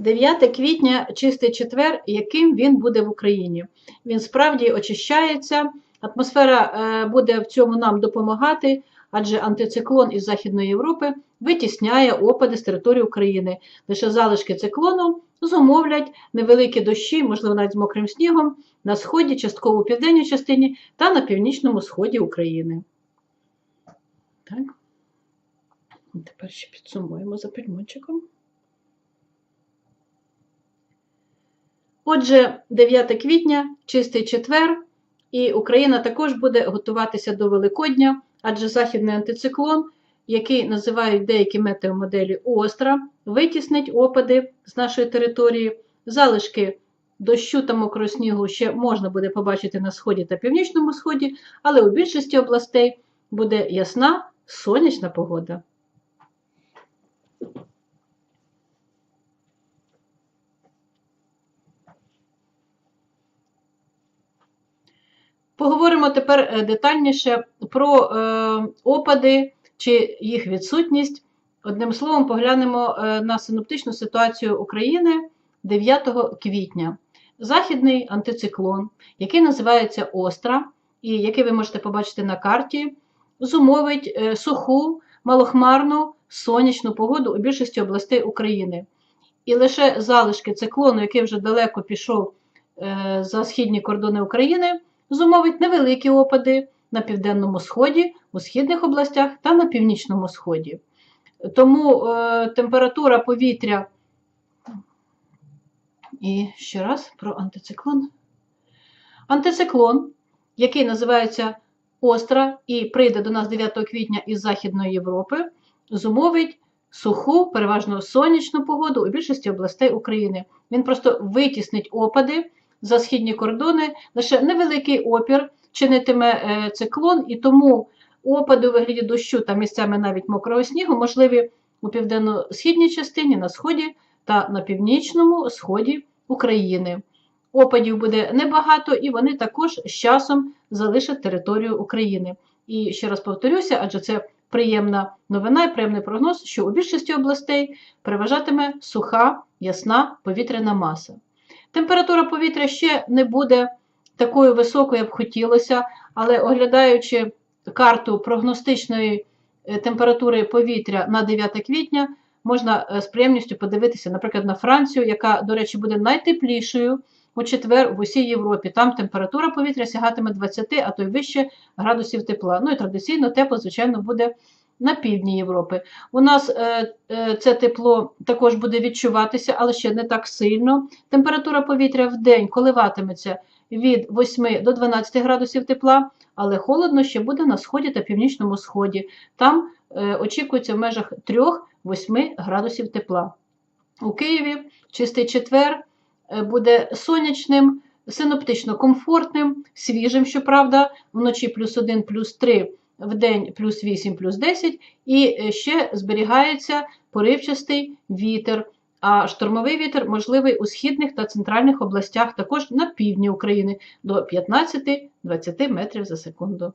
9 квітня чистий четвер, яким він буде в Україні. Він справді очищається, атмосфера е, буде в цьому нам допомагати, адже антициклон із Західної Європи витісняє опади з території України. Лише залишки циклону зумовлять невеликі дощі, можливо, навіть з мокрим снігом, на сході, частково у південній частині та на північному сході України. Так. Тепер ще підсумуємо за пельмончиком. Отже, 9 квітня, чистий четвер, і Україна також буде готуватися до Великодня, адже західний антициклон, який називають деякі метеомоделі остра, витіснить опади з нашої території, залишки дощу та мокрого снігу ще можна буде побачити на сході та північному сході, але у більшості областей буде ясна сонячна погода. Поговоримо тепер е, детальніше про е, опади чи їх відсутність. Одним словом, поглянемо е, на синоптичну ситуацію України 9 квітня. Західний антициклон, який називається Остра, і який ви можете побачити на карті, зумовить суху, малохмарну сонячну погоду у більшості областей України. І лише залишки циклону, який вже далеко пішов за східні кордони України, зумовить невеликі опади на південному сході, у східних областях та на північному сході. Тому е, температура повітря. І ще раз про антициклон. Антициклон, який називається Остра і прийде до нас 9 квітня із Західної Європи, зумовить суху, переважно сонячну погоду у більшості областей України. Він просто витіснить опади за східні кордони, лише невеликий опір чинитиме е, циклон, і тому опади у вигляді дощу та місцями навіть мокрого снігу можливі у південно-східній частині, на сході та на північному сході України. Опадів буде небагато, і вони також з часом залишать територію України. І ще раз повторюся, адже це приємна новина і приємний прогноз, що у більшості областей переважатиме суха, ясна повітряна маса. Температура повітря ще не буде такою високою, як хотілося, але оглядаючи карту прогностичної е, температури повітря на 9 квітня, можна е, з приємністю подивитися, наприклад, на Францію, яка, до речі, буде найтеплішою у четвер в усій Європі. Там температура повітря сягатиме 20, а то й вище градусів тепла. Ну і традиційно тепло, звичайно, буде на півдні Європи. У нас е, е, це тепло також буде відчуватися, але ще не так сильно. Температура повітря в день коливатиметься від 8 до 12 градусів тепла, але холодно ще буде на сході та північному сході. Там е, очікується в межах 3-8 градусів тепла. У Києві чистий четвер буде сонячним, синоптично комфортним, свіжим, щоправда, вночі плюс 1, плюс 3 в день плюс 8, плюс 10, і е, ще зберігається поривчастий вітер. А штормовий вітер можливий у східних та центральних областях, також на півдні України до 15-20 метрів за секунду.